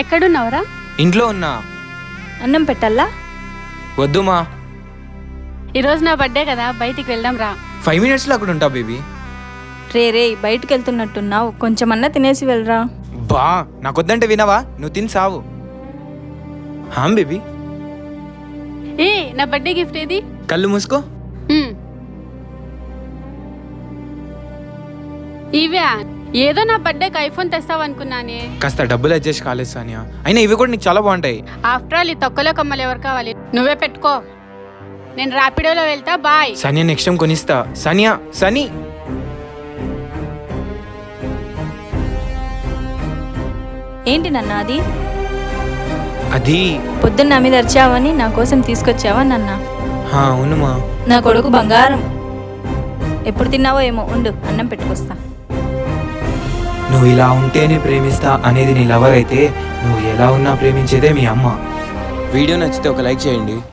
ఎక్కడున్నావురా? ఇంట్లో ఉన్నా. అన్నం పెట్టాలా? వద్దుమా ఈరోజు నా బర్త్డే కదా బయటికి వెళ్దాం రా ఫైవ్ మినిట్స్లో అక్కడ ఉంటా బేబీ. రే రే బయటికి వెళ్తున్నట్టున్నావు కొంచెమన్నా తినేసి వెళ్ళరా. బా నాకొద్దంటే వినవా? నువ్వు తిని సావు. హాం బేబీ? ఏ నా బర్త్డే గిఫ్ట్ ఏది? కళ్ళు మూసుకో. ఇవే ఏదో నా బర్త్డేకి ఐఫోన్ తెస్తావనుకున్నానే. కాస్త డబ్బులు అడ్జస్ట్ కాలేదు సానియా. అయినా ఇవి కూడా నీకు చాలా బాగుంటాయి. ఆఫ్టర్ ఆల్ ఈ తొక్కలో కమ్మలు ఎవరు కావాలి? నువ్వే పెట్టుకో. నేను ర్యాపిడోలో వెళ్తా బాయ్. సానియా నెక్స్ట్ టైం కొనిస్తా. సానియా సనీ. ఏంటి నాన్న అది? అది. పొద్దున్న నా మీద అరిచావని నా కోసం తీసుకొచ్చావా నాన్న? హా, అవునుమా నా కొడుకు బంగారం. ఎప్పుడు తిన్నావో ఏమో ఉండు అన్నం పెట్టుకొస్తా. నువ్వు ఇలా ఉంటేనే ప్రేమిస్తా అనేది నీ లవర్ అయితే నువ్వు ఎలా ఉన్నా ప్రేమించేదే మీ అమ్మ. వీడియో నచ్చితే ఒక లైక్ చేయండి.